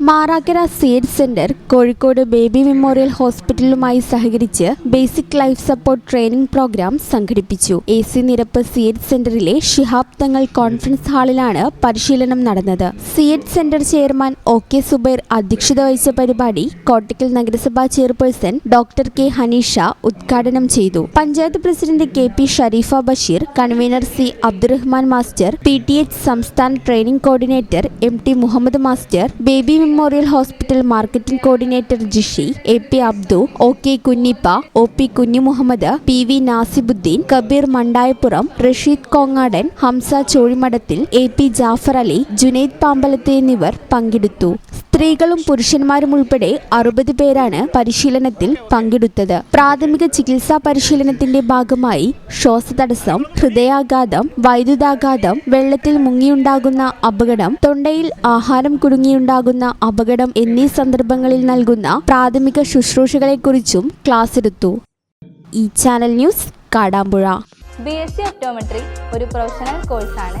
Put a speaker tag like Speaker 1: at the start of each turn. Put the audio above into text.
Speaker 1: Marakkara seed centre Kozhikode baby memorial ഹോസ്പിറ്റലുമായി സഹകരിച്ച് basic life support training programme സംഘടിപ്പിച്ചു. A C Nirappu seed സെന്ററിലെ Shihab Thangal conference ഹാളിലാണ് പരിശീലനം നടന്നത്. Seed centre chairman O K Zubair അധ്യക്ഷത വഹിച്ച പരിപാടി കോട്ടക്കൽ നഗരസഭാ ചെയർപേഴ്സൺ ഡോക്ടർ കെ ഹനീഷ ഉദ്ഘാടനം ചെയ്തു. Panchayat president K P Shareefa Basheer convener C Abdurahman master P T H സംസ്ഥാന training coordinator M T Muhammad master baby memorial hospital marketing coordinator Jishi A P Abdu O K Kunhippa O P Kunhumuhammad P V Nasibuddin Kabeer Mandayappuram Rasheed Kongadan Hamza Chozhimadathil A P Jafar Ali Junaid പാമ്പലത്തെ എന്നിവർ പങ്കെടുത്തു. സ്ത്രീകളും പുരുഷന്മാരും ഉൾപ്പെടെ അറുപത് പേരാണ് പരിശീലനത്തിൽ പങ്കെടുത്തത്. പ്രാഥമിക ചികിത്സാ പരിശീലനത്തിന്റെ ഭാഗമായി ശ്വാസതടസ്സം ഹൃദയാഘാതം വൈദ്യുതാഘാതം വെള്ളത്തിൽ മുങ്ങിയുണ്ടാകുന്ന അപകടം തൊണ്ടയിൽ ആഹാരം കുടുങ്ങിയുണ്ടാകുന്ന അപകടം എന്നീ സന്ദർഭങ്ങളിൽ നൽകുന്ന പ്രാഥമിക ശുശ്രൂഷകളെക്കുറിച്ചും ക്ലാസ് എടുത്തു ഈ channel news Kadampuzha.
Speaker 2: B S C optometry ഒരു പ്രൊഫഷണൽ കോഴ്സാണ്.